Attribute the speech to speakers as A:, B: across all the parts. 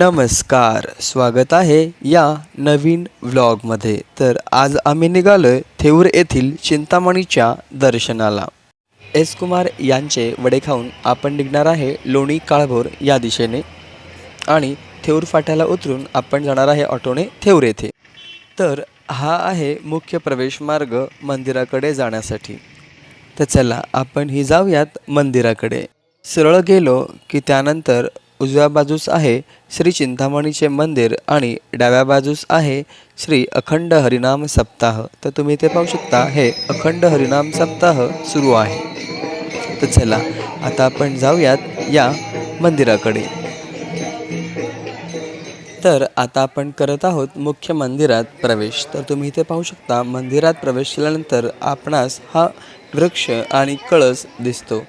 A: नमस्कार स्वागत आहे या नवीन व्लॉगमध्ये. तर आज आम्ही निघालोय थेऊर येथील चिंतामणीच्या दर्शनाला. एस कुमार यांचे वडे खाऊन आपण निघणार आहे लोणी काळभोर या दिशेने आणि थेऊर फाट्याला उतरून आपण जाणार आहे ऑटोने थेऊर येथे. तर हा आहे मुख्य प्रवेश मार्ग मंदिराकडे जाण्यासाठी. तर चला आपण ही जाऊयात मंदिराकडे. सरळ गेलो की त्यानंतर उजव्या बाजूस आहे श्री चिंतामणीचे मंदिर आणि डाव्या बाजूस आहे श्री अखंड हरिनाम सप्ताह. तर तुम्ही इथे पाहू शकता हे अखंड हरिनाम सप्ताह सुरू आहे. तर चला आता आपण जाऊयात या मंदिराकडे. तर आता आपण करत आहोत मुख्य मंदिरात प्रवेश. तर तुम्ही इथे पाहू शकता मंदिरात प्रवेश केल्यानंतर आपणास हा वृक्ष आणि कळस दिसतो.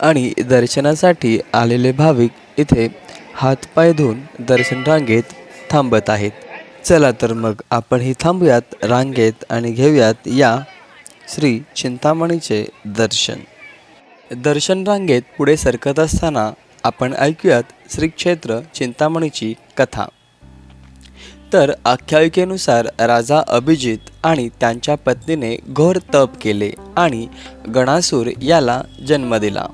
A: आणि दर्शनासाठी आलेले भाविक इथे हातपाय धुवून दर्शन रांगेत थांबत आहेत. चला तर मग आपणही थांबूयात रांगेत आणि घेऊयात या श्री चिंतामणीचे दर्शन. दर्शन रांगेत पुढे सरकत असताना आपण ऐकूयात श्री क्षेत्र चिंतामणीची कथा. तर आख्यायिकेनुसार राजा अभिजित आणि त्यांच्या पत्नीने घोर तप केले आणि गणासूर याला जन्म दिला.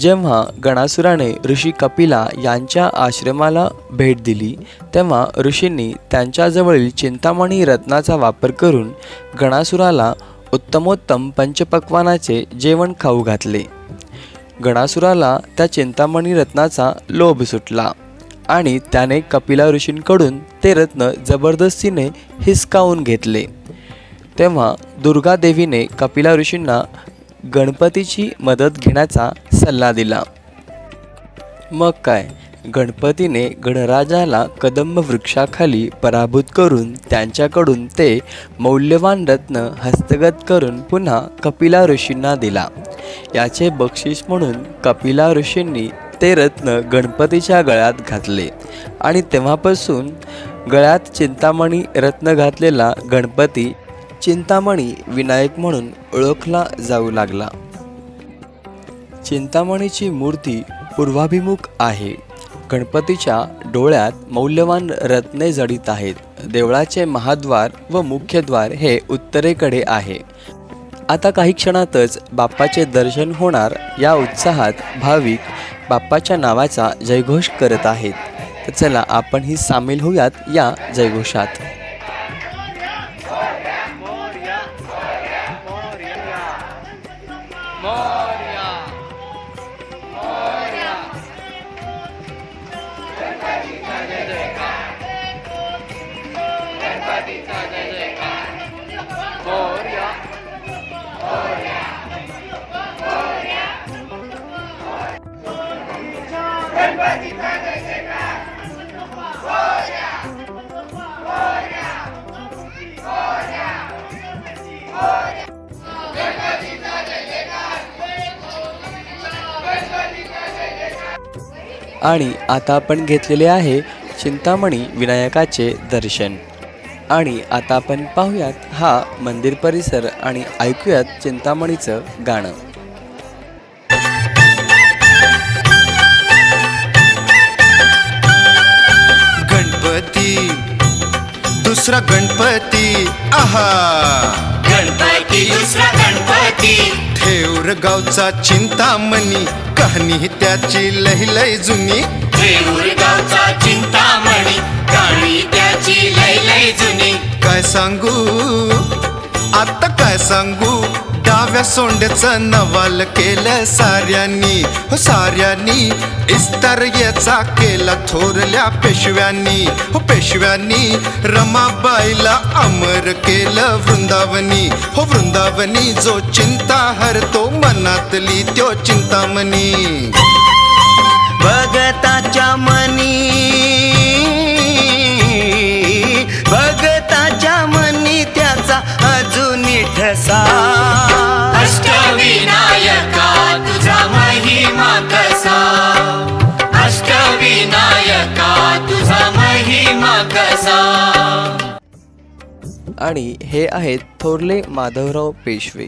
A: जेव्हा गणासुराने ऋषी कपिला यांच्या आश्रमाला भेट दिली तेव्हा ऋषींनी त्यांच्याजवळील चिंतामणी रत्नाचा वापर करून गणासुराला उत्तमोत्तम पंचपक्वानाचे जेवण खाऊ घातले. गणासुराला त्या चिंतामणी रत्नाचा लोभ सुटला आणि त्याने कपिला ऋषींकडून ते रत्न जबरदस्तीने हिसकावून घेतले. तेव्हा दुर्गादेवीने कपिला ऋषींना गणपतीची मदत घेण्याचा सल्ला दिला. मग काय? गणपतीने गणराजाला कदंब वृक्षाखाली पराभूत करून त्यांच्याकडून ते मौल्यवान रत्न हस्तगत करून पुन्हा कपिला ऋषींना दिला. याचे बक्षीस म्हणून कपिला ऋषींनी ते रत्न गणपतीच्या गळ्यात घातले आणि तेव्हापासून गळ्यात चिंतामणी रत्न घातलेला गणपती चिंतामणी विनायक म्हणून ओळखला जाऊ लागला. चिंतामणीची मूर्ती पूर्वाभिमुख आहे. गणपतीच्या डोळ्यात मौल्यवान रत्ने जडित आहेत. देवळाचे महाद्वार व मुख्यद्वार हे उत्तरेकडे आहे. आता काही क्षणातच बाप्पाचे दर्शन होणार या उत्साहात भाविक बाप्पाच्या नावाचा जयघोष करत आहेत. तर चला आपण ही सामील होऊयात या जयघोषात. आणि आता आपण घेतलेले आहे चिंतामणी विनायकाचे दर्शन. आणि आता आपण पाहूयात हा मंदिर परिसर आणि ऐकूयात चिंतामणीचं गाणं.
B: गणपती दुसरा गणपती आहा!
C: गणपती दुसरा गणपती.
B: ठेवर गावचा चिंतामणी कहाणी त्याची लय लय जुनी.
C: देऊर गावचा चिंतामणी गाणी त्याची लय लय जुनी.
B: काय सांगू? आता काय सांगू? डाव्या सोंड्याचं नवाल केलं साऱ्यांनी. हो साऱ्यांनी इस्तर याचा केला थोरल्या पेशव्यांनी. हो पेशव्यांनी रमाबाईला अमर केलं वृंदावनी. हो वृंदावनी जो चिंता हरतो मनातली त्यो चिंतामणी.
D: भगताच्या मनी
C: तुझा महिमा कसा? अष्टविनायका तुझा महिमा कसा?
A: आणि हे आहेत थोरले माधवराव पेशवे.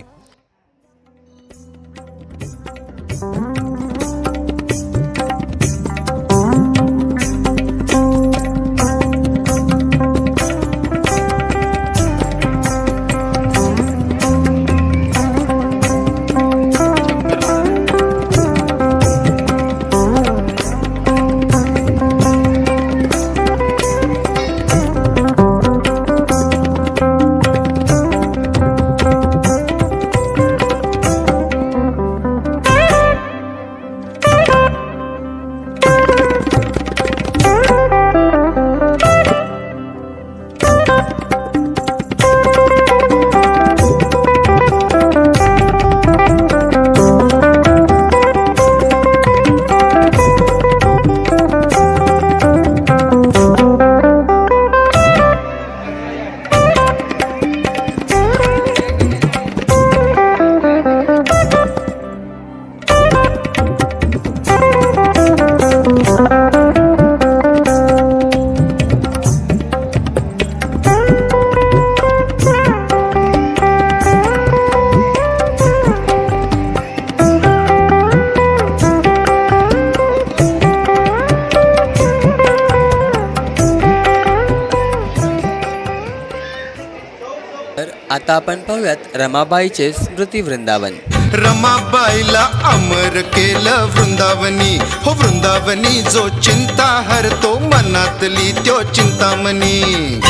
A: आपण पाहूयात रमाबाईचे स्मृती वृंदावन.
B: रमाबाईला अमर केलं वृंदावनी. हो वृंदावनी जो चिंता हरतो मनातली त्यो चिंतामणी.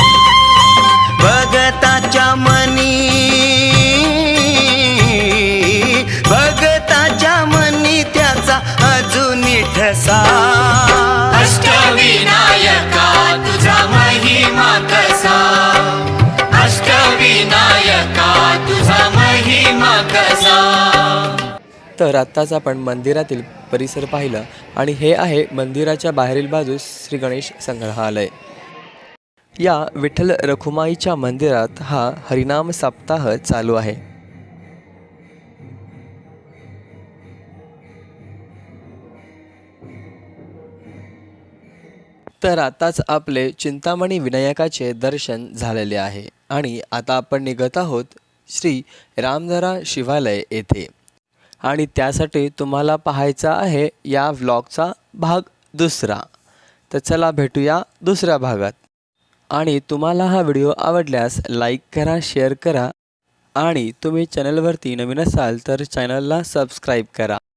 C: भगताच्या मनी. भगताच्या मनी त्याचा अजून ठसा
A: तर आत्ताच आपण मंदिरातील परिसर पाहिलं आणि हे आहे मंदिराच्या बाहेरील बाजूस श्री गणेश संग्रहालय. या विठ्ठल रखुमाईच्या मंदिरात हा हरिनाम सप्ताह चालू आहे. तर आताच आपले चिंतामणी विनायकाचे दर्शन झालेले आहे आणि आता आपण निघत आहोत श्री रामधरा शिवालय येथे. आणि त्यासाठी तुम्हाला पाहायचा आहे या व्लॉगचा भाग दुसरा. तर चला भेटूया दुसऱ्या भागात. आणि तुम्हाला हा व्हिडिओ आवडल्यास लाईक करा शेअर करा आणि तुम्ही चॅनलवरती नवीन असाल तर चॅनलला सबस्क्राईब करा.